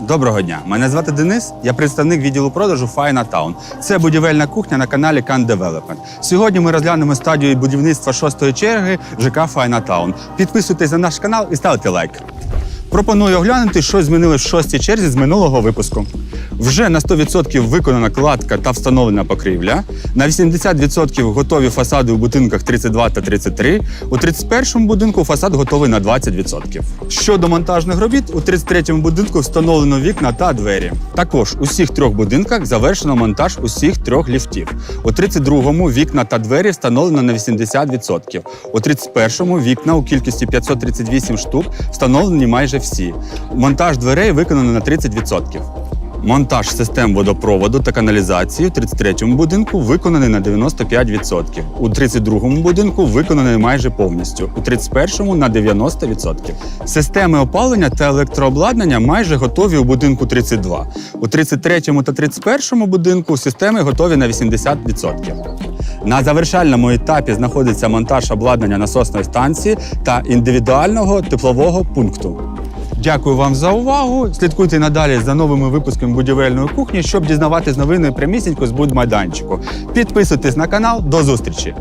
Доброго дня. Мене звати Денис. Я представник відділу продажу Файна Таун. Це будівельна кухня на каналі Can Development. Сьогодні ми розглянемо стадію будівництва шостої черги ЖК Файна Таун. Підписуйтесь на наш канал і ставте лайк. Пропоную оглянути, що змінилось в шостій черзі з минулого випуску. Вже на 100% виконана кладка та встановлена покрівля. На 80% готові фасади у будинках 32 та 33. У 31-му будинку фасад готовий на 20%. Щодо монтажних робіт, у 33-му будинку встановлено вікна та двері. Також у всіх трьох будинках завершено монтаж усіх трьох ліфтів. У 32-му вікна та двері встановлено на 80%. У 31-му вікна у кількості 538 штук встановлені майже всі. Монтаж дверей виконано на 30%. Монтаж систем водопроводу та каналізації у 33-му будинку виконаний на 95%. У 32-му будинку виконаний майже повністю. У 31-му на 90%. Системи опалення та електрообладнання майже готові у будинку 32. У 33-му та 31-му будинку системи готові на 80%. На завершальному етапі знаходиться монтаж обладнання насосної станції та індивідуального теплового пункту. Дякую вам за увагу. Слідкуйте надалі за новими випусками будівельної кухні, щоб дізнаватись новини прямісінько з будмайданчику. Підписуйтесь на канал. До зустрічі!